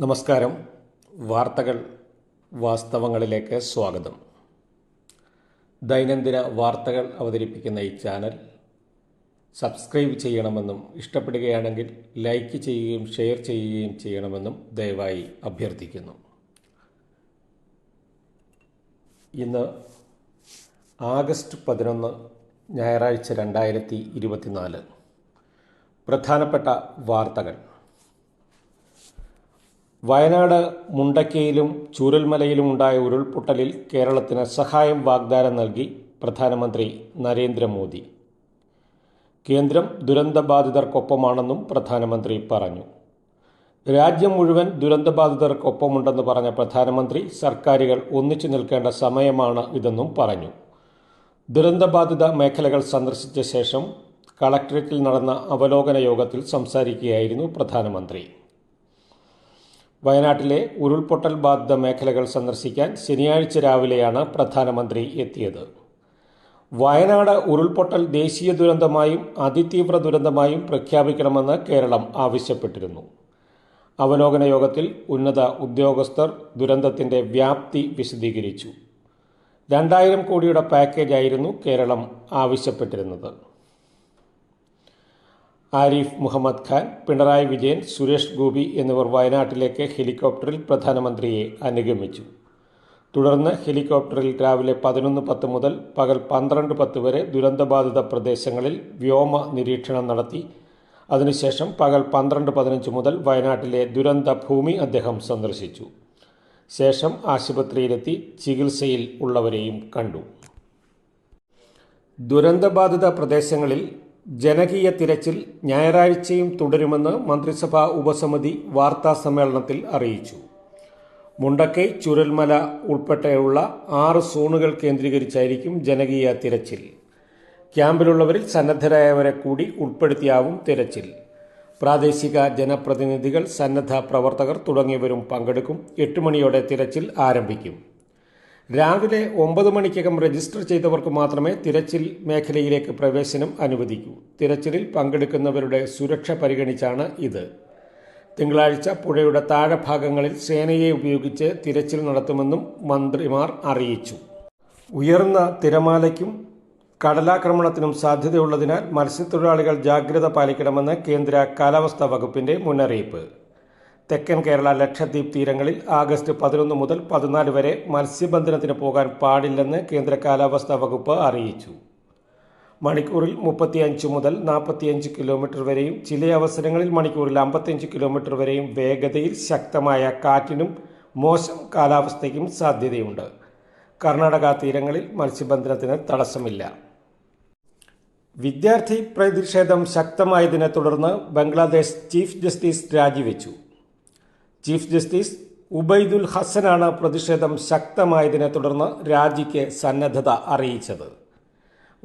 നമസ്കാരം. വാർത്തകൾ വാസ്തവങ്ങളിലേക്ക് സ്വാഗതം. ദൈനംദിന വാർത്തകൾ അവതരിപ്പിക്കുന്ന ഈ ചാനൽ സബ്സ്ക്രൈബ് ചെയ്യണമെന്നും ഇഷ്ടപ്പെടുകയാണെങ്കിൽ ലൈക്ക് ചെയ്യുകയും ഷെയർ ചെയ്യുകയും ചെയ്യണമെന്നും ദയവായി അഭ്യർത്ഥിക്കുന്നു. ഇന്ന് ആഗസ്റ്റ് പതിനൊന്ന് ഞായറാഴ്ച രണ്ടായിരത്തി ഇരുപത്തിനാല്. പ്രധാനപ്പെട്ട വാർത്തകൾ. വയനാട് മുണ്ടക്കയിലും ചൂരൽമലയിലും ഉണ്ടായ ഉരുൾപൊട്ടലിൽ കേരളത്തിന് സഹായം വാഗ്ദാനം നൽകി പ്രധാനമന്ത്രി നരേന്ദ്രമോദി. കേന്ദ്രം ദുരന്തബാധിതർക്കൊപ്പമാണെന്നും പ്രധാനമന്ത്രി പറഞ്ഞു. രാജ്യം മുഴുവൻ ദുരന്തബാധിതർക്കൊപ്പമുണ്ടെന്ന് പറഞ്ഞ പ്രധാനമന്ത്രി സർക്കാരുകൾ ഒന്നിച്ചു നിൽക്കേണ്ട സമയമാണ് ഇതെന്നും പറഞ്ഞു. ദുരന്തബാധിത മേഖലകൾ സന്ദർശിച്ച ശേഷം കളക്ടറേറ്റിൽ നടന്ന അവലോകന യോഗത്തിൽ സംസാരിക്കുകയായിരുന്നു പ്രധാനമന്ത്രി. വയനാട്ടിലെ ഉരുൾപൊട്ടൽ ബാധിത മേഖലകൾ സന്ദർശിക്കാൻ ശനിയാഴ്ച രാവിലെയാണ് പ്രധാനമന്ത്രി എത്തിയത്. വയനാട് ഉരുൾപൊട്ടൽ ദേശീയ ദുരന്തമായും അതിതീവ്ര ദുരന്തമായും പ്രഖ്യാപിക്കണമെന്ന് കേരളം ആവശ്യപ്പെട്ടിരുന്നു. അവലോകന യോഗത്തിൽ ഉന്നത ഉദ്യോഗസ്ഥർ ദുരന്തത്തിന്റെ വ്യാപ്തി വിശദീകരിച്ചു. രണ്ടായിരം കോടിയുടെ പാക്കേജായിരുന്നു കേരളം ആവശ്യപ്പെട്ടിരുന്നത്. ആരിഫ് മുഹമ്മദ് ഖാൻ പിണറായി വിജയൻ സുരേഷ് ഗോപി എന്നിവർ വയനാട്ടിലേക്ക് ഹെലികോപ്റ്ററിൽ പ്രധാനമന്ത്രിയെ അനുഗമിച്ചു. തുടർന്ന് ഹെലികോപ്റ്ററിൽ രാവിലെ പതിനൊന്ന് പത്ത് മുതൽ പകൽ പന്ത്രണ്ട് പത്ത് വരെ ദുരന്തബാധിത പ്രദേശങ്ങളിൽ വ്യോമ നിരീക്ഷണം നടത്തി. അതിനുശേഷം പകൽ പന്ത്രണ്ട് പതിനഞ്ച് മുതൽ വയനാട്ടിലെ ദുരന്ത ഭൂമി അദ്ദേഹം സന്ദർശിച്ചു. ശേഷം ആശുപത്രിയിലെത്തി ചികിത്സയിൽ ഉള്ളവരെയും കണ്ടു. ദുരന്തബാധിത പ്രദേശങ്ങളിൽ ജനകീയ തിരച്ചിൽ ഞായറാഴ്ചയും തുടരുമെന്ന് മന്ത്രിസഭാ ഉപസമിതി വാർത്താ സമ്മേളനത്തിൽ അറിയിച്ചു. മുണ്ടക്കൈ ചുരൽമല ഉൾപ്പെട്ടെയുള്ള ആറ് സോണുകൾ കേന്ദ്രീകരിച്ചായിരിക്കും ജനകീയ തിരച്ചിൽ. ക്യാമ്പിലുള്ളവരിൽ സന്നദ്ധരായവരെ കൂടി ഉൾപ്പെടുത്തിയാവും തിരച്ചിൽ. പ്രാദേശിക ജനപ്രതിനിധികൾ സന്നദ്ധ പ്രവർത്തകർ തുടങ്ങിയവരും പങ്കെടുക്കും. എട്ട് മണിയോടെ തിരച്ചിൽ ആരംഭിക്കും. രാവിലെ ഒമ്പത് മണിക്കകം രജിസ്റ്റർ ചെയ്തവർക്ക് മാത്രമേ തിരച്ചിൽ മേഖലയിലേക്ക് പ്രവേശനം അനുവദിക്കൂ. തിരച്ചിലിൽ പങ്കെടുക്കുന്നവരുടെ സുരക്ഷ പരിഗണിച്ചാണ് ഇത്. തിങ്കളാഴ്ച പുഴയുടെ താഴെഭാഗങ്ങളിൽ സേനയെ ഉപയോഗിച്ച് തിരച്ചിൽ നടത്തുമെന്നും മന്ത്രിമാർ അറിയിച്ചു. ഉയർന്ന തിരമാലയ്ക്കും കടലാക്രമണത്തിനും സാധ്യതയുള്ളതിനാൽ മത്സ്യത്തൊഴിലാളികൾ ജാഗ്രത പാലിക്കണമെന്ന് കേന്ദ്ര കാലാവസ്ഥാ വകുപ്പിന്റെ മുന്നറിയിപ്പ്. തെക്കൻ കേരള ലക്ഷദ്വീപ് തീരങ്ങളിൽ ആഗസ്റ്റ് പതിനൊന്ന് മുതൽ പതിനാല് വരെ മത്സ്യബന്ധനത്തിന് പോകാൻ പാടില്ലെന്ന് കേന്ദ്ര കാലാവസ്ഥാ വകുപ്പ് അറിയിച്ചു. മണിക്കൂറിൽ മുപ്പത്തിയഞ്ച് മുതൽ നാൽപ്പത്തിയഞ്ച് കിലോമീറ്റർ വരെയും ചില അവസരങ്ങളിൽ മണിക്കൂറിൽ അമ്പത്തിയഞ്ച് കിലോമീറ്റർ വരെയും വേഗതയിൽ ശക്തമായ കാറ്റിനും മോശം കാലാവസ്ഥയ്ക്കും സാധ്യതയുണ്ട്. കർണാടക തീരങ്ങളിൽ മത്സ്യബന്ധനത്തിന് തടസ്സമില്ല. വിദ്യാർത്ഥി പ്രതിഷേധം ശക്തമായതിനെ തുടർന്ന് ബംഗ്ലാദേശ് ചീഫ് ജസ്റ്റിസ് രാജിവെച്ചു. ചീഫ് ജസ്റ്റിസ് ഉബൈദുൽ ഹസനാണ് പ്രതിഷേധം ശക്തമായതിനെ തുടർന്ന് രാജിക്ക് സന്നദ്ധത അറിയിച്ചത്.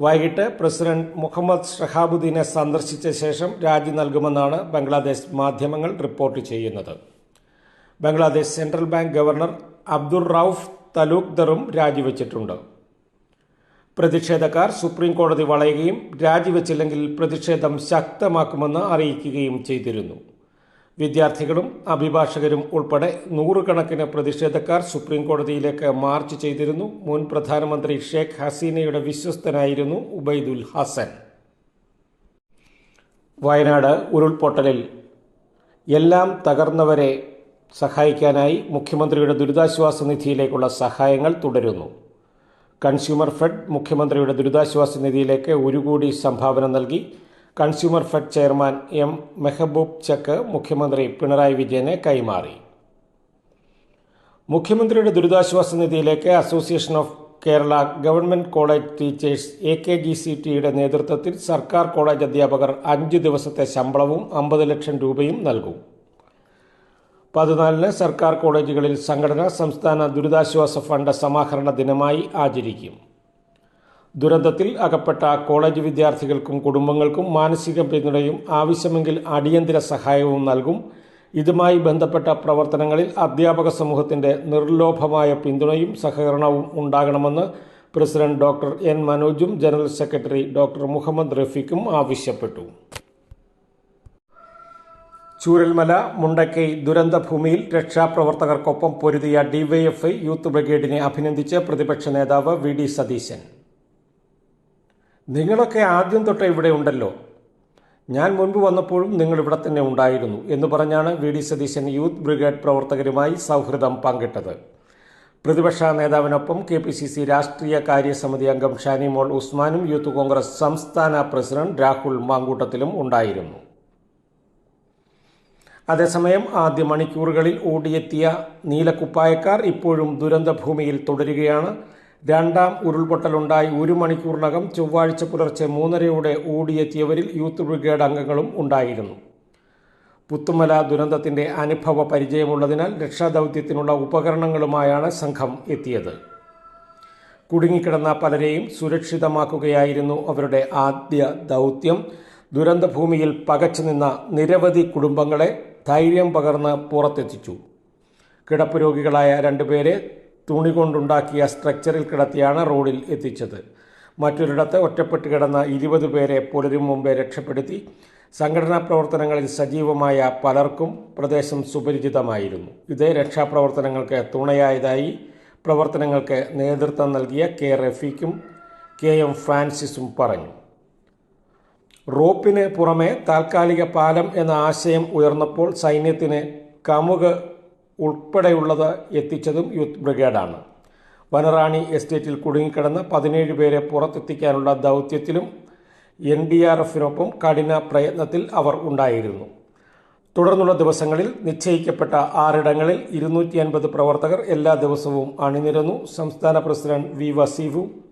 വൈകിട്ട് പ്രസിഡന്റ് മുഹമ്മദ് ഷഹാബുദ്ദീനെ സന്ദർശിച്ച ശേഷം രാജി നൽകുമെന്നാണ് ബംഗ്ലാദേശ് മാധ്യമങ്ങൾ റിപ്പോർട്ട് ചെയ്യുന്നത്. Bangladesh central bank governor Abdul Rouf തലൂക്ദറും രാജിവെച്ചിട്ടുണ്ട്. പ്രതിഷേധക്കാർ സുപ്രീം കോടതി വളയുകയും രാജിവെച്ചില്ലെങ്കിൽ പ്രതിഷേധം ശക്തമാക്കുമെന്ന് അറിയിക്കുകയും ചെയ്തിരുന്നു. വിദ്യാർത്ഥികളും അഭിഭാഷകരും ഉൾപ്പെടെ നൂറുകണക്കിന് പ്രതിഷേധക്കാർ സുപ്രീം കോടതിയിലേക്ക് മാർച്ച് ചെയ്തിരുന്നു. മുൻ പ്രധാനമന്ത്രി ഷേഖ് ഹസീനയുടെ വിശ്വസ്തനായിരുന്നു ഉബൈദുൽ ഹസൻ. വയനാട് ഉരുൾപൊട്ടലിൽ എല്ലാം തകർന്നവരെ സഹായിക്കാനായി മുഖ്യമന്ത്രിയുടെ ദുരിതാശ്വാസ നിധിയിലേക്കുള്ള സഹായങ്ങൾ തുടരുന്നു. കൺസ്യൂമർ ഫെഡ് മുഖ്യമന്ത്രിയുടെ ദുരിതാശ്വാസ നിധിയിലേക്ക് ഒരു കോടി സംഭാവന നൽകി. Consumer fed chairman M Mehaboob ചക്ക് മുഖ്യമന്ത്രി പിണറായി വിജയനെ കൈമാറി. മുഖ്യമന്ത്രിയുടെ ദുരിതാശ്വാസ നിധിയിലേക്ക് association of Kerala government college teachers A K G C ടിയുടെ നേതൃത്വത്തിൽ സർക്കാർ കോളേജ് അധ്യാപകർ അഞ്ച് ദിവസത്തെ ശമ്പളവും അമ്പത് ലക്ഷം രൂപയും നൽകും. പതിനാലിന് സർക്കാർ കോളേജുകളിൽ സംഘടന സംസ്ഥാന ദുരിതാശ്വാസ ഫണ്ട് സമാഹരണ ദിനമായി ആചരിക്കും. ദുരന്തത്തിൽ അകപ്പെട്ട കോളേജ് വിദ്യാർത്ഥികൾക്കും കുടുംബങ്ങൾക്കും മാനസിക പിന്തുണയും ആവശ്യമെങ്കിൽ അടിയന്തര സഹായവും നൽകും. ഇതുമായി ബന്ധപ്പെട്ട പ്രവർത്തനങ്ങളിൽ അധ്യാപക സമൂഹത്തിന്റെ നിർലോഭമായ പിന്തുണയും സഹകരണവും ഉണ്ടാകണമെന്ന് പ്രസിഡന്റ് ഡോക്ടർ എൻ മനോജും ജനറൽ സെക്രട്ടറി ഡോക്ടർ മുഹമ്മദ് റഫീഖും ആവശ്യപ്പെട്ടു. ചൂരൽമല മുണ്ടക്കൈ ദുരന്തഭൂമിയിൽ രക്ഷാപ്രവർത്തകർക്കൊപ്പം പൊരുതിയ ഡിവൈഎഫ്ഐ യൂത്ത് ബ്രിഗേഡിനെ അഭിനന്ദിച്ച് പ്രതിപക്ഷ നേതാവ് വി ഡി സതീശൻ. നിങ്ങളൊക്കെ ആദ്യം തൊട്ട് ഇവിടെ ഉണ്ടല്ലോ. ഞാൻ മുൻപ് വന്നപ്പോഴും നിങ്ങൾ ഇവിടെ തന്നെ ഉണ്ടായിരുന്നു എന്ന് പറഞ്ഞാണ് V D Satheesan youth brigade പ്രവർത്തകരുമായി സൗഹൃദം പങ്കിട്ടത്. പ്രതിപക്ഷ നേതാവിനൊപ്പം കെ പി സി സി രാഷ്ട്രീയ കാര്യസമിതി അംഗം ഷാനിമോൾ ഉസ്മാനും യൂത്ത് കോൺഗ്രസ് സംസ്ഥാന പ്രസിഡന്റ് രാഹുൽ മാങ്കൂട്ടത്തിലും ഉണ്ടായിരുന്നു. അതേസമയം ആദ്യ മണിക്കൂറുകളിൽ ഓടിയെത്തിയ നീലക്കുപ്പായക്കാർ ഇപ്പോഴും ദുരന്തഭൂമിയിൽ തുടരുകയാണ്. രണ്ടാം ഉരുൾപൊട്ടലുണ്ടായി ഒരു മണിക്കൂറിനകം ചൊവ്വാഴ്ച പുലർച്ചെ മൂന്നരയോടെ ഓടിയെത്തിയവരിൽ യൂത്ത് ബ്രിഗേഡ് അംഗങ്ങളും ഉണ്ടായിരുന്നു. പുത്തുമല ദുരന്തത്തിന്റെ അനുഭവ പരിചയമുള്ളതിനാൽ രക്ഷാദൗത്യത്തിനുള്ള ഉപകരണങ്ങളുമായാണ് സംഘം എത്തിയത്. കുടുങ്ങിക്കിടന്ന പലരെയും സുരക്ഷിതമാക്കുകയായിരുന്നു അവരുടെ ആദ്യ ദൗത്യം. ദുരന്തഭൂമിയിൽ പകച്ചുനിന്ന നിരവധി കുടുംബങ്ങളെ ധൈര്യം പകർന്ന് പുറത്തെത്തിച്ചു. കിടപ്പ് രോഗികളായ രണ്ടുപേരെ തുണി കൊണ്ടുണ്ടാക്കിയ സ്ട്രക്ചറിൽ കിടത്തിയാണ് റോഡിൽ എത്തിച്ചത്. മറ്റൊരിടത്ത് ഒറ്റപ്പെട്ട് കിടന്ന ഇരുപത് പേരെ പുലരും മുമ്പേ രക്ഷപ്പെടുത്തി. സംഘടനാ പ്രവർത്തനങ്ങളിൽ സജീവമായ പലർക്കും പ്രദേശം സുപരിചിതമായിരുന്നു. ഇത് രക്ഷാപ്രവർത്തനങ്ങൾക്ക് തുണയായതായി പ്രവർത്തനങ്ങൾക്ക് നേതൃത്വം നൽകിയ കെ റഫീഖും കെ എം ഫ്രാൻസിസും പറഞ്ഞു. റോപ്പിന് പുറമെ താൽക്കാലിക പാലം എന്ന ആശയം ഉയർന്നപ്പോൾ സൈന്യത്തിന് കമുക് ഉൾപ്പെടെയുള്ളത് എത്തിച്ചതും യൂത്ത് ബ്രിഗേഡാണ്. വനറാണി എസ്റ്റേറ്റിൽ കുടുങ്ങിക്കിടന്ന് പതിനേഴ് പേരെ പുറത്തെത്തിക്കാനുള്ള ദൗത്യത്തിലും എൻ ഡി ആർ എഫിനൊപ്പം കഠിന പ്രയത്നത്തിൽ അവർ ഉണ്ടായിരുന്നു. തുടർന്നുള്ള ദിവസങ്ങളിൽ നിശ്ചയിക്കപ്പെട്ട ആറിടങ്ങളിൽ ഇരുന്നൂറ്റി അൻപത് പ്രവർത്തകർ എല്ലാ ദിവസവും അണിനിരന്നു. സംസ്ഥാന പ്രസിഡന്റ് വി വസീഫും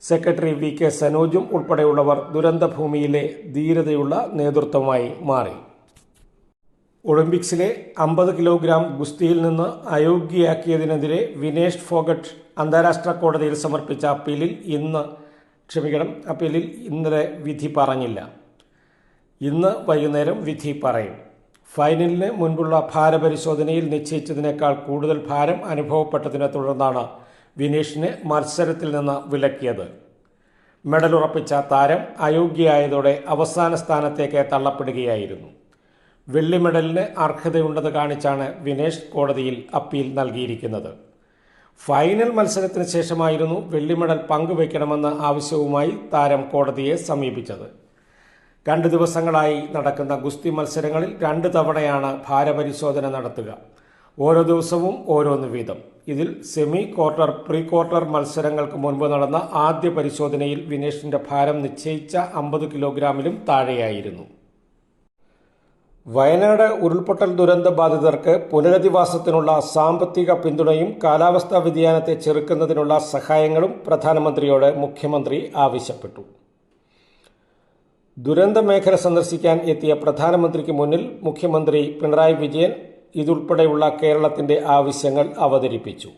സെക്രട്ടറി വി കെ സനോജും ഉൾപ്പെടെയുള്ളവർ ദുരന്തഭൂമിയിലെ ധീരതയുള്ള നേതൃത്വമായി മാറി. ഒളിമ്പിക്സിലെ അമ്പത് കിലോഗ്രാം ഗുസ്തിയിൽ നിന്ന് അയോഗ്യയാക്കിയതിനെതിരെ വിനേഷ് ഫോഗട്ട് അന്താരാഷ്ട്ര കോടതിയിൽ സമർപ്പിച്ച അപ്പീലിൽ ഇന്ന് ക്ഷമിക്കണം അപ്പീലിൽ ഇന്നലെ വിധി പറഞ്ഞില്ല. ഇന്ന് വൈകുന്നേരം വിധി പറയും. ഫൈനലിന് മുൻപുള്ള ഭാരപരിശോധനയിൽ നിശ്ചയിച്ചതിനേക്കാൾ കൂടുതൽ ഭാരം അനുഭവപ്പെട്ടതിനെ തുടർന്നാണ് വിനേഷിനെ മത്സരത്തിൽ നിന്ന് വിലക്കിയത്. മെഡൽ ഉറപ്പിച്ച താരം അയോഗ്യയായതോടെ അവസാന സ്ഥാനത്തേക്ക് തള്ളപ്പെടുകയായിരുന്നു. വെള്ളി മെഡലിന് അർഹതയുണ്ടെന്ന് കാണിച്ചാണ് വിനേഷ് കോടതിയിൽ അപ്പീൽ നൽകിയിരിക്കുന്നത്. ഫൈനൽ മത്സരത്തിന് ശേഷമായിരുന്നു വെള്ളി മെഡൽ പങ്കുവയ്ക്കണമെന്ന ആവശ്യവുമായി താരം കോടതിയെ സമീപിച്ചത്. രണ്ട് ദിവസങ്ങളായി നടക്കുന്ന ഗുസ്തി മത്സരങ്ങളിൽ രണ്ട് തവണയാണ് ഭാരപരിശോധന നടത്തുക. ഓരോ ദിവസവും ഓരോന്ന് വീതം. ഇതിൽ സെമി ക്വാർട്ടർ പ്രീ ക്വാർട്ടർ മത്സരങ്ങൾക്ക് മുൻപ് നടന്ന ആദ്യ പരിശോധനയിൽ വിനേഷിന്റെ ഭാരം നിശ്ചയിച്ച അമ്പത് കിലോഗ്രാമിലും താഴെയായിരുന്നു. വയനാട് ഉരുൾപൊട്ടൽ ദുരന്ത ബാധിതർക്ക് പുനരധിവാസത്തിനുള്ള സാമ്പത്തിക പിന്തുണയും കാലാവസ്ഥാ വ്യതിയാനത്തെ ചെറുക്കുന്നതിനുള്ള സഹായങ്ങളും പ്രധാനമന്ത്രിയോട് മുഖ്യമന്ത്രി ആവശ്യപ്പെട്ടു. ദുരന്ത മേഖല സന്ദർശിക്കാൻ എത്തിയ പ്രധാനമന്ത്രിക്ക് മുന്നിൽ മുഖ്യമന്ത്രി പിണറായി വിജയൻ ഇതുൾപ്പെടെയുള്ള കേരളത്തിന്റെ ആവശ്യങ്ങൾ അവതരിപ്പിച്ചു.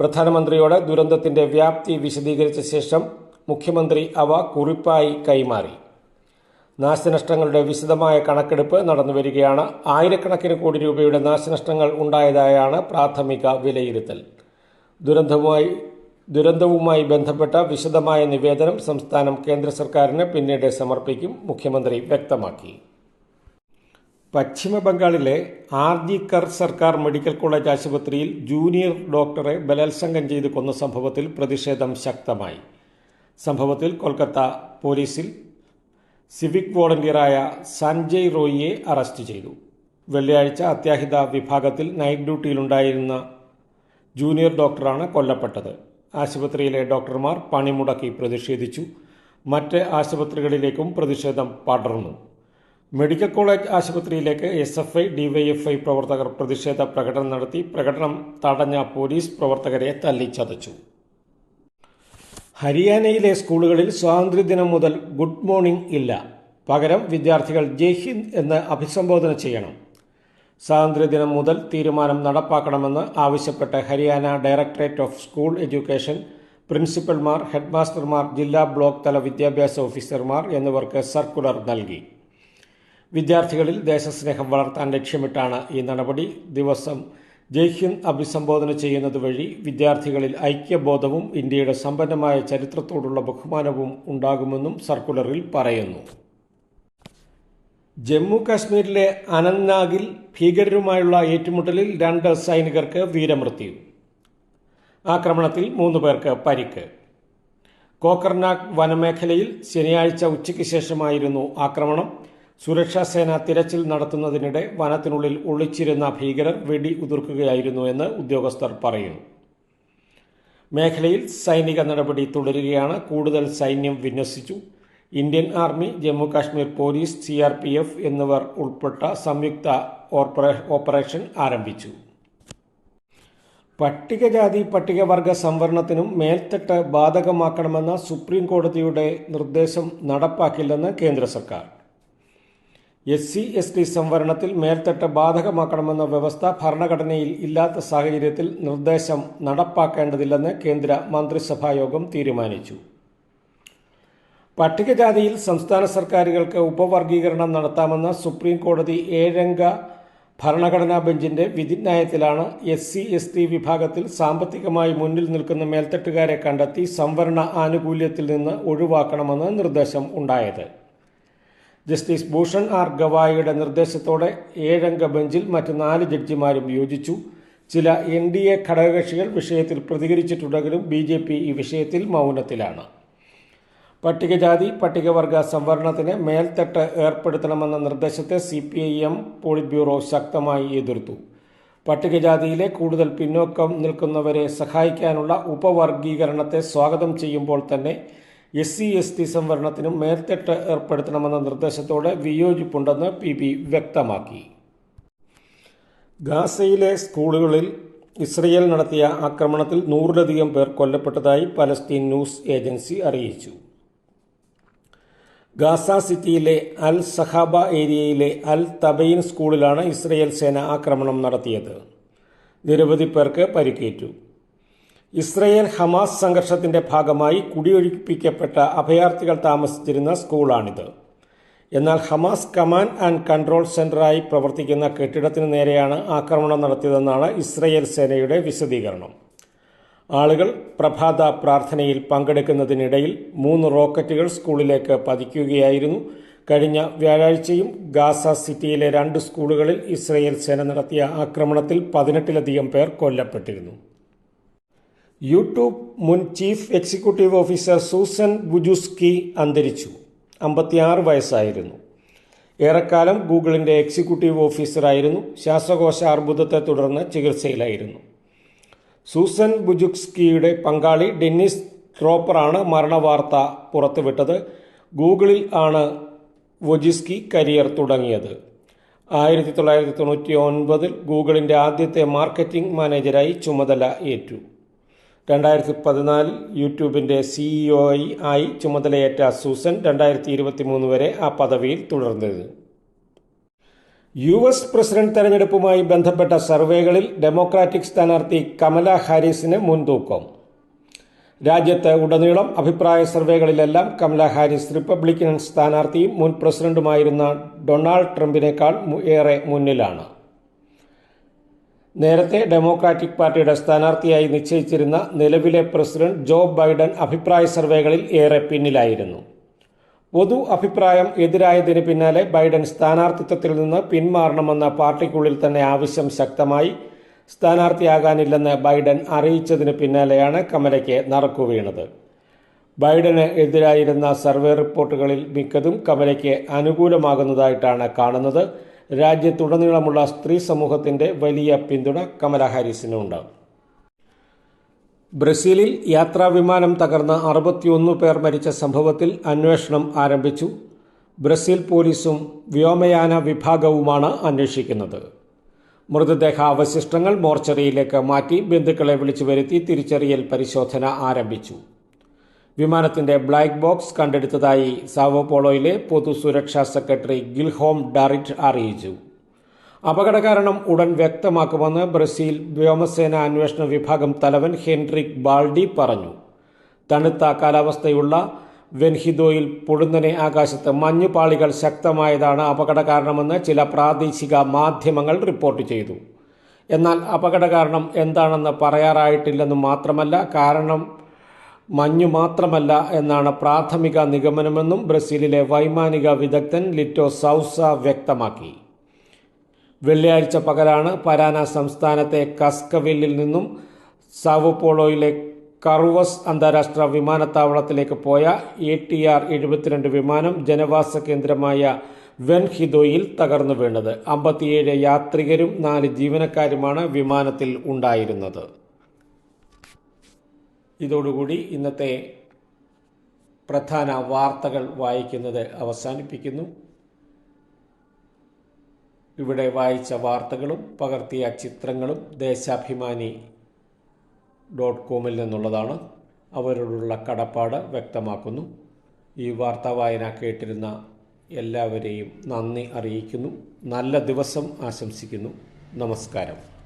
പ്രധാനമന്ത്രിയോട് ദുരന്തത്തിന്റെ വ്യാപ്തി വിശദീകരിച്ച ശേഷം മുഖ്യമന്ത്രി അവ കുറിപ്പായി കൈമാറി. നാശനഷ്ടങ്ങളുടെ വിശദമായ കണക്കെടുപ്പ് നടന്നു വരികയാണ്. ആയിരക്കണക്കിന് കോടി രൂപയുടെ നാശനഷ്ടങ്ങൾ ഉണ്ടായതായാണ് പ്രാഥമിക വിലയിരുത്തൽ. ദുരന്തവുമായി ദുരന്തവുമായി ബന്ധപ്പെട്ട വിശദമായ നിവേദനം സംസ്ഥാനം കേന്ദ്ര സർക്കാരിന് പിന്നീട് സമർപ്പിക്കും മുഖ്യമന്ത്രി വ്യക്തമാക്കി. പശ്ചിമ ബംഗാളിലെ കർ സർക്കാർ മെഡിക്കൽ കോളേജ് ആശുപത്രിയിൽ ജൂനിയർ ഡോക്ടറെ ബലാത്സംഗം ചെയ്ത് കൊന്ന സംഭവത്തിൽ പ്രതിഷേധം ശക്തമായി. സംഭവത്തിൽ കൊൽക്കത്ത പോലീസിൽ സിവിക് വോളണ്ടിയറായ സഞ്ജയ് റോയിയെ അറസ്റ്റ് ചെയ്തു. വെള്ളിയാഴ്ച അത്യാഹിത വിഭാഗത്തിൽ നൈറ്റ് ഡ്യൂട്ടിയിലുണ്ടായിരുന്ന ജൂനിയർ ഡോക്ടറാണ് കൊല്ലപ്പെട്ടത്. ആശുപത്രിയിലെ ഡോക്ടർമാർ പണിമുടക്കി പ്രതിഷേധിച്ചു. മറ്റ് ആശുപത്രികളിലേക്കും പ്രതിഷേധം പടർന്നു. മെഡിക്കൽ കോളേജ് ആശുപത്രിയിലേക്ക് എസ് എഫ് ഐ ഡിവൈഎഫ്ഐ പ്രവർത്തകർ പ്രതിഷേധ പ്രകടനം നടത്തി. പ്രകടനം തടഞ്ഞ പോലീസ് പ്രവർത്തകരെ തല്ലിച്ചതച്ചു. ഹരിയാനയിലെ സ്കൂളുകളിൽ സ്വാതന്ത്ര്യദിനം മുതൽ ഗുഡ് മോർണിംഗ് ഇല്ല. പകരം വിദ്യാർത്ഥികൾ ജയ് ഹിന്ദ് എന്ന് അഭിസംബോധന ചെയ്യണം. സ്വാതന്ത്ര്യദിനം മുതൽ തീരുമാനം നടപ്പാക്കണമെന്ന് ആവശ്യപ്പെട്ട് Haryana directorate of school education പ്രിൻസിപ്പൽമാർ ഹെഡ്മാസ്റ്റർമാർ ജില്ലാ ബ്ലോക്ക് തല വിദ്യാഭ്യാസ ഓഫീസർമാർ എന്നിവർക്ക് സർക്കുലർ നൽകി. വിദ്യാർത്ഥികളിൽ ദേശസ്നേഹം വളർത്താൻ ലക്ഷ്യമിട്ടാണ് ഈ നടപടി. ദിവസം ജയ് ഹിന്ദ് അഭിസംബോധന ചെയ്യുന്നത് വഴി വിദ്യാർത്ഥികളിൽ ഐക്യബോധവും ഇന്ത്യയുടെ സമ്പന്നമായ ചരിത്രത്തോടുള്ള ബഹുമാനവും ഉണ്ടാകുമെന്നും സർക്കുലറിൽ പറയുന്നു. ജമ്മു കാശ്മീരിലെ അനന്ത്നാഗിൽ ഭീകരരുമായുള്ള ഏറ്റുമുട്ടലിൽ രണ്ട് സൈനികർക്ക് വീരമൃത്യു. ആക്രമണത്തിൽ മൂന്ന് പേർക്ക് പരിക്ക്. കോക്കർനാഗ് വനമേഖലയിൽ ശനിയാഴ്ച ഉച്ചയ്ക്ക് ശേഷമായിരുന്നു ആക്രമണം. സുരക്ഷാ സേന തിരച്ചിൽ നടത്തുന്നതിനിടെ വനത്തിനുള്ളിൽ ഒളിച്ചിരുന്ന ഭീകരർ വെടി ഉതിർക്കുകയായിരുന്നു എന്ന് ഉദ്യോഗസ്ഥർ പറയുന്നു. മേഖലയിൽ സൈനിക നടപടി തുടരുകയാണ്. കൂടുതൽ സൈന്യം വിന്യസിച്ചു. Indian army Jammu Kashmir police C R P F എന്നിവർ ഉൾപ്പെട്ട സംയുക്ത ഓപ്പറേഷൻ ആരംഭിച്ചു. പട്ടികജാതി പട്ടികവർഗ സംവരണത്തിനും മേൽത്തട്ട് ബാധകമാക്കണമെന്ന സുപ്രീം കോടതിയുടെ നിർദ്ദേശം നടപ്പാക്കില്ലെന്ന് കേന്ദ്ര സർക്കാർ. എസ് സി എസ് ടി സംവരണത്തിൽ മേൽത്തട്ട് ബാധകമാക്കണമെന്ന വ്യവസ്ഥ ഭരണഘടനയിൽ ഇല്ലാത്ത സാഹചര്യത്തിൽ നിർദ്ദേശം നടപ്പാക്കേണ്ടതില്ലെന്ന് കേന്ദ്ര മന്ത്രിസഭായോഗം തീരുമാനിച്ചു. പട്ടികജാതിയിൽ സംസ്ഥാന സർക്കാരുകൾക്ക് ഉപവർഗീകരണം നടത്താമെന്ന സുപ്രീം കോടതി ഏഴംഗ ഭരണഘടനാ ബെഞ്ചിന്റെ വിധിന്യായത്തിലാണ് എസ് സി എസ് ടി വിഭാഗത്തിൽ സാമ്പത്തികമായി മുന്നിൽ നിൽക്കുന്ന മേൽത്തട്ടുകാരെ കണ്ടെത്തി സംവരണ ആനുകൂല്യത്തിൽ നിന്ന് ഒഴിവാക്കണമെന്ന് നിർദ്ദേശം ഉണ്ടായത്. ജസ്റ്റിസ് ഭൂഷൺ ആർ ഗവായിയുടെ നിർദ്ദേശത്തോടെ ഏഴംഗ ബെഞ്ചിൽ മറ്റ് നാല് ജഡ്ജിമാരും യോജിച്ചു ചില എൻ ഡി എ ഘടകകക്ഷികൾ വിഷയത്തിൽ പ്രതികരിച്ചിട്ടുണ്ടെങ്കിലും ബി ജെ പി ഈ വിഷയത്തിൽ മൗനത്തിലാണ്. പട്ടികജാതി പട്ടികവർഗ സംവരണത്തിന് മേൽത്തട്ട് ഏർപ്പെടുത്തണമെന്ന നിർദ്ദേശത്തെ C P I M polit bureau ശക്തമായി എതിർത്തു. പട്ടികജാതിയിലെ കൂടുതൽ പിന്നോക്കം നിൽക്കുന്നവരെ സഹായിക്കാനുള്ള ഉപവർഗീകരണത്തെ സ്വാഗതം ചെയ്യുമ്പോൾ തന്നെ എസ് സി എസ് ടി സംവരണത്തിനും മേൽത്തട്ട് ഏർപ്പെടുത്തണമെന്ന നിർദ്ദേശത്തോട് വിയോജിപ്പുണ്ടെന്ന് പി ബി വ്യക്തമാക്കി. ഗാസയിലെ സ്കൂളുകളിൽ ഇസ്രയേൽ നടത്തിയ ആക്രമണത്തിൽ നൂറിലധികം പേർ കൊല്ലപ്പെട്ടതായി പലസ്തീൻ ന്യൂസ് ഏജൻസി അറിയിച്ചു. ഗാസ സിറ്റിയിലെ അൽ സഹാബ ഏരിയയിലെ അൽ തബൈൻ സ്കൂളിലാണ് ഇസ്രയേൽ സേന ആക്രമണം നടത്തിയത്. നിരവധി പേർക്ക് പരിക്കേറ്റു. ഇസ്രയേൽ ഹമാസ് സംഘർഷത്തിന്റെ ഭാഗമായി കുടിയൊഴിപ്പിക്കപ്പെട്ട അഭയാർത്ഥികൾ താമസിച്ചിരുന്ന സ്കൂളാണിത്. എന്നാൽ ഹമാസ് കമാൻഡ് ആൻഡ് കൺട്രോൾ സെന്ററായി പ്രവർത്തിക്കുന്ന കെട്ടിടത്തിന് നേരെയാണ് ആക്രമണം നടത്തിയതെന്നാണ് ഇസ്രയേൽ സേനയുടെ വിശദീകരണം. ആളുകൾ പ്രഭാത പ്രാർത്ഥനയിൽ പങ്കെടുക്കുന്നതിനിടയിൽ മൂന്ന് റോക്കറ്റുകൾ സ്കൂളിലേക്ക് പതിക്കുകയായിരുന്നു. കഴിഞ്ഞ വ്യാഴാഴ്ചയും ഗാസ സിറ്റിയിലെ രണ്ട് സ്കൂളുകളിൽ ഇസ്രയേൽ സേന നടത്തിയ ആക്രമണത്തിൽ പതിനെട്ടിലധികം പേർ കൊല്ലപ്പെട്ടിരുന്നു. യൂട്യൂബ് മുൻ chief executive officer Susan Wojcicki അന്തരിച്ചു. അമ്പത്തിയാറ് വയസ്സായിരുന്നു. ഏറെക്കാലം ഗൂഗിളിന്റെ എക്സിക്യൂട്ടീവ് ഓഫീസറായിരുന്നു. ശ്വാസകോശ അർബുദത്തെ തുടർന്ന് ചികിത്സയിലായിരുന്നു. സൂസൻ ബുജുക്സ്കിയുടെ പങ്കാളി ഡെന്നിസ് ട്രോപ്പറാണ് മരണവാർത്ത പുറത്തുവിട്ടത്. ഗൂഗിളിൽ ആണ് വൊജിസ്കി കരിയർ തുടങ്ങിയത്. ആയിരത്തി തൊള്ളായിരത്തി തൊണ്ണൂറ്റി ഒൻപതിൽ ഗൂഗിളിന്റെ ആദ്യത്തെ മാർക്കറ്റിംഗ് മാനേജരായി ചുമതല ഏറ്റു. രണ്ടായിരത്തി പതിനാലിൽ യൂട്യൂബിന്റെ സിഇഒ ആയി ചുമതലയേറ്റ സൂസൻ രണ്ടായിരത്തി ഇരുപത്തി മൂന്ന് വരെ ആ പദവിയിൽ തുടർന്നത്. യു എസ് പ്രസിഡന്റ് തെരഞ്ഞെടുപ്പുമായി ബന്ധപ്പെട്ട സർവേകളിൽ ഡെമോക്രാറ്റിക് സ്ഥാനാർത്ഥി കമല ഹാരിസിന് മുൻതൂക്കം. രാജ്യത്ത് ഉടനീളം അഭിപ്രായ സർവേകളിലെല്ലാം കമല ഹാരിസ് റിപ്പബ്ലിക്കൻ സ്ഥാനാർത്ഥിയും മുൻ പ്രസിഡന്റുമായിരുന്ന ഡൊണാൾഡ് ട്രംപിനേക്കാൾ ഏറെ മുന്നിലാണ്. നേരത്തെ ഡെമോക്രാറ്റിക് പാർട്ടിയുടെ സ്ഥാനാർത്ഥിയായി നിശ്ചയിച്ചിരുന്ന നിലവിലെ പ്രസിഡന്റ് ജോ ബൈഡൻ അഭിപ്രായ സർവേകളിൽ ഏറെ പിന്നിലായിരുന്നു. പൊതു അഭിപ്രായം എതിരായതിന് പിന്നാലെ ബൈഡൻ സ്ഥാനാർത്ഥിത്വത്തിൽ നിന്ന് പിന്മാറണമെന്ന പാർട്ടിക്കുള്ളിൽ തന്നെ ആവശ്യം ശക്തമായി സ്ഥാനാർത്ഥിയാകാനില്ലെന്ന് ബൈഡൻ അറിയിച്ചതിന് പിന്നാലെയാണ് കമലയ്ക്ക് നറുക്കുവീണത് ബൈഡന് എതിരായിരുന്ന സർവേ റിപ്പോർട്ടുകളിൽ മിക്കതും കമലയ്ക്ക് അനുകൂലമാകുന്നതായിട്ടാണ് കാണുന്നത്. രാജ്യത്തുടനീളമുള്ള സ്ത്രീ സമൂഹത്തിന്റെ വലിയ പിന്തുണ കമല ഹാരിസിനുണ്ട് ബ്രസീലിൽ യാത്രാവിമാനം തകർന്ന് അറുപത്തിയൊന്ന് പേർ മരിച്ച സംഭവത്തിൽ അന്വേഷണം ആരംഭിച്ചു. ബ്രസീൽ പോലീസും വ്യോമയാന വിഭാഗവുമാണ് അന്വേഷിക്കുന്നത്. മൃതദേഹ അവശിഷ്ടങ്ങൾ മോർച്ചറിയിലേക്ക് മാറ്റി ബന്ധുക്കളെ വിളിച്ചു വരുത്തി തിരിച്ചറിയൽ പരിശോധന ആരംഭിച്ചു. വിമാനത്തിന്റെ ബ്ലാക്ക് ബോക്സ് കണ്ടെടുത്തതായി സാവോപോളോയിലെ പൊതുസുരക്ഷാ സെക്രട്ടറി ഗിൽഹോം ഡാറിറ്റ് അറിയിച്ചു. അപകട കാരണം ഉടൻ വ്യക്തമാക്കുമെന്ന് ബ്രസീൽ വ്യോമസേന അന്വേഷണ വിഭാഗം തലവൻ ഹെൻറിക് ബാൾഡി പറഞ്ഞു. തണുത്ത കാലാവസ്ഥയുള്ള വെൻഹിദോയിൽ പൊടുന്നനെ ആകാശത്ത് മഞ്ഞുപാളികൾ ശക്തമായതാണ് അപകട കാരണമെന്ന് ചില പ്രാദേശിക മാധ്യമങ്ങൾ റിപ്പോർട്ട് ചെയ്തു. എന്നാൽ അപകട കാരണം എന്താണെന്ന് പറയാറായിട്ടില്ലെന്ന് മാത്രമല്ല കാരണം മഞ്ഞു മാത്രമല്ല എന്നാണ് പ്രാഥമിക നിഗമനമെന്നും ബ്രസീലിലെ വൈമാനിക വിദഗ്ധൻ ലിറ്റോ സൗസ വ്യക്തമാക്കി. വെള്ളിയാഴ്ച പകലാണ് പരാന സംസ്ഥാനത്തെ കസ്കവില്ലിൽ നിന്നും സാവോപോളോയിലെ കറുവസ് അന്താരാഷ്ട്ര വിമാനത്താവളത്തിലേക്ക് പോയ എ ടി ആർ എഴുപത്തിരണ്ട് വിമാനം ജനവാസ കേന്ദ്രമായ വെൻഹിദോയിൽ തകർന്നു വീണത്. അമ്പത്തിയേഴ് യാത്രികരും നാല് ജീവനക്കാരുമാണ് വിമാനത്തിൽ ഉണ്ടായിരുന്നത്. ഇതോടുകൂടി ഇന്നത്തെ പ്രധാന വാർത്തകൾ വായിക്കുന്നത് അവസാനിപ്പിക്കുന്നു. ഇവിടെ വായിച്ച വാർത്തകളും പകർത്തിയ ചിത്രങ്ങളും ദേശാഭിമാനി ഡോട്ട് കോമിൽ നിന്നുള്ളതാണ്. അവരോടുള്ള കടപ്പാട് വ്യക്തമാക്കുന്നു. ഈ വാർത്താ വായന കേട്ടിരുന്ന എല്ലാവരെയും നന്ദി അറിയിക്കുന്നു. നല്ല ദിവസം ആശംസിക്കുന്നു. നമസ്കാരം.